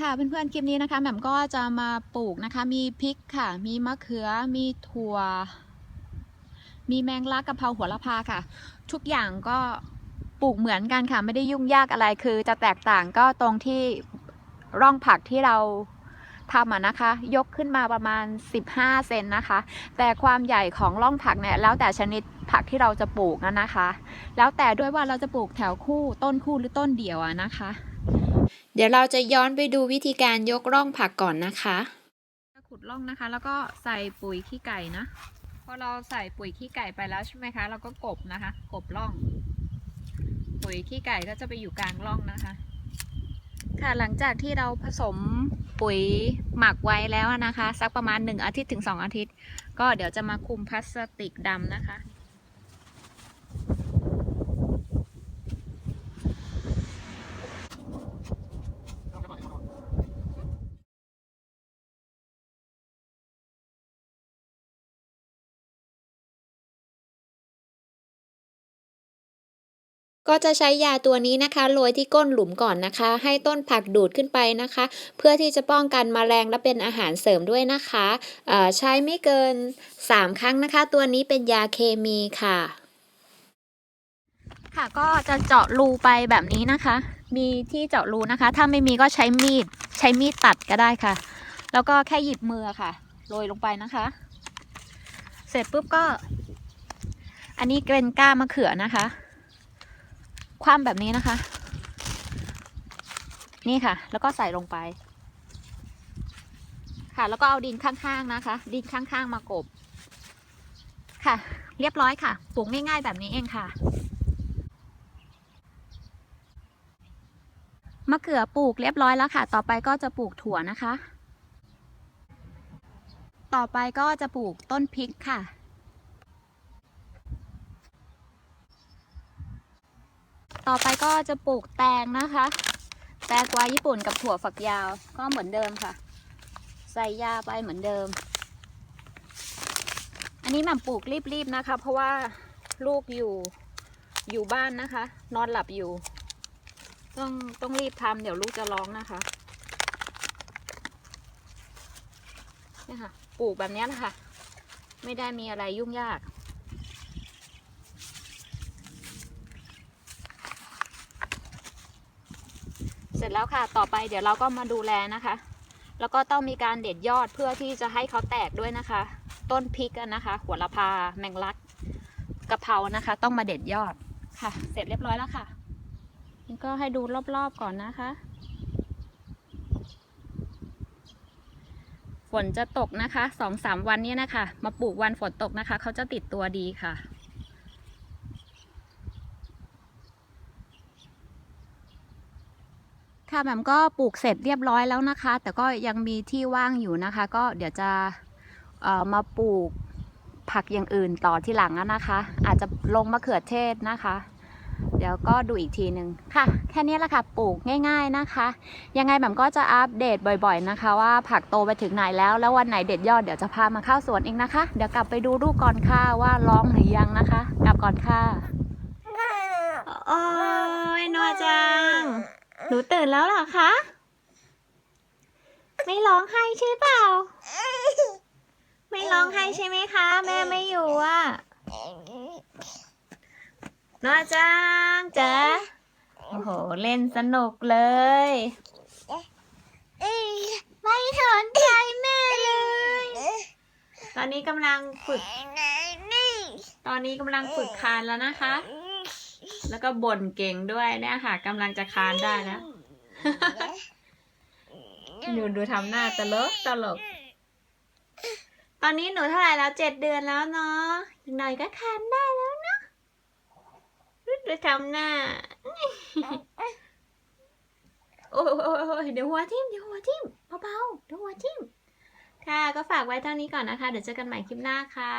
ค่ะเพื่อนๆ คลิปนี้นะคะแหม่มก็จะมาปลูกนะคะ มีพริกค่ะ มีมะเขือ มีถั่ว มีแมงลักกะเพราหัวละพาค่ะ ทุกอย่างก็ปลูกเหมือนกันค่ะ ไม่ได้ยุ่งยากอะไรคือจะแตกต่างก็ตรงที่ร่องผักที่เราทำอะนะคะ ยกขึ้นมาประมาณ 15 เซนนะคะ แต่ความใหญ่ของร่องผักเนี่ยแล้วแต่ชนิดผักที่เราจะปลูกนะนะคะ แล้วแต่ด้วยว่าเราจะปลูกแถวคู่ต้นคู่หรือต้นเดี่ยวอะนะคะ เดี๋ยวเราจะย้อนไปดูวิธีการยกร่องผักก่อนนะคะขุดร่องนะคะ แล้วก็ใส่ปุ๋ยขี้ไก่นะพอเราใส่ปุ๋ยขี้ไก่ไปแล้วใช่ไหมคะ เราก็กบนะคะ กบร่อง ปุ๋ยขี้ไก่ก็จะไปอยู่กลางร่องนะคะ ค่ะหลังจากที่เราผสมปุ๋ยหมักไว้แล้วนะคะ สักประมาณ 1 อาทิตย์ถึง 2 อาทิตย์ ก็เดี๋ยวจะมาคลุมพลาสติกดำนะคะ ก็จะใช้ยาตัวนี้นะคะโรยที่ก้นหลุมก่อนนะคะ ให้ต้นผักดูดขึ้นไปนะคะ เพื่อที่จะป้องกันแมลงและเป็นอาหารเสริมด้วยนะคะใช้ไม่เกิน 3 ครั้งนะคะ ตัวนี้เป็นยาเคมีค่ะ ค่ะก็จะเจาะรูไปแบบนี้นะคะ มีที่เจาะรูนะคะ ถ้าไม่มีก็ใช้มีดใช้มีดตัดก็ได้ค่ะ แล้วก็แค่หยิบมือค่ะโรยลงไปนะคะ เสร็จปุ๊บก็ อันนี้เป็นก้ามะเขือนะคะ คว่ำแบบนี้นะคะ นี่ค่ะ แล้วก็ใส่ลงไป ค่ะ แล้วก็เอาดินข้างๆนะคะ ดินข้างๆมากบ ค่ะ เรียบร้อยค่ะปลูกง่ายๆแบบนี้เองค่ะมะเขือปลูกเรียบร้อยแล้วค่ะ ต่อไปก็จะปลูกถั่วนะคะ ต่อไปก็จะปลูกต้นพริกค่ะ ต่อไปก็จะปลูกแตงนะคะ แตงกวาญี่ปุ่นกับถั่วฝักยาวก็เหมือนเดิมค่ะ ใส่ยาไปเหมือนเดิม อันนี้หม่ำปลูกรีบๆนะคะ เพราะว่าลูกอยู่อยู่บ้านนะคะ นอนหลับอยู่ ต้องต้องรีบทำเดี๋ยวลูกจะร้องนะคะนี่ค่ะปลูกแบบนี้นะคะไม่ได้มีอะไรยุ่งยาก เสร็จแล้วค่ะ ต่อไปเดี๋ยวเราก็มาดูแลนะคะ แล้วก็ต้องมีการเด็ดยอดเพื่อที่จะให้เขาแตกด้วยนะคะ ต้นพริกนะคะ หัวละพา แมงลักกะเพรานะคะ ต้องมาเด็ดยอดค่ะ เสร็จเรียบร้อยแล้วค่ะก็ให้ดูรอบๆก่อนนะคะ ฝนจะตกนะคะสองสามวันนี้นะคะ มาปลูกวันฝนตกนะคะ เขาจะติดตัวดีค่ะ ค่ะแหม่มก็ปลูกเสร็จเรียบร้อยแล้วนะคะ แต่ก็ยังมีที่ว่างอยู่นะคะ ก็เดี๋ยวจะมาปลูกผักอย่างอื่นต่อที่หลังนะคะ อาจจะลงมะเขือเทศนะคะ เดี๋ยวก็ดูอีกทีหนึ่งค่ะ แค่นี้แหละค่ะปลูกง่าย ๆนะคะ ยังไงแบบก็จะอัปเดตบ่อย ๆนะคะ ว่าผักโตไปถึงไหนแล้ว แล้ววันไหนเด็ดยอดเดี๋ยวจะพามาเข้าสวนเองนะคะ เดี๋ยวกลับไปดูลูกก่อนค่ะว่าร้องหรือยังนะคะ กลับก่อนค่ะโอ้ยนัวจัง หนูตื่นแล้วเหรอคะ ไม่ร้องไห้ใช่เปล่า ไม่ร้องไห้ใช่ไหมคะ แม่ไม่อยู่อะน้าจังจ๊ะโอ้โห เล่นสนุกเลยไม่สนใจแม่เลย ตอนนี้กำลังฝึก ตอนนี้กำลังฝึกคานแล้วนะคะ แล้วก็บ่นเก่งด้วยเนี่ยค่ะกำลังจะคานได้แล้วดูดูทำหน้าตลกตลก ตอนนี้หนูเท่าไหร่แล้วเจ็ดเดือนแล้วเนาะอีกหน่อยก็คานได้แล้วเนาะดูทำหน้าโอ้ยโอ้ยโอ้ยเดี๋ยวหัวทิ่มเดี๋ยวหัวทิ่มเบาๆเดี๋ยวหัวทิ่มค่ะ ก็ฝากไว้เท่านี้ก่อนนะคะ เดี๋ยวเจอกันใหม่คลิปหน้าค่ะ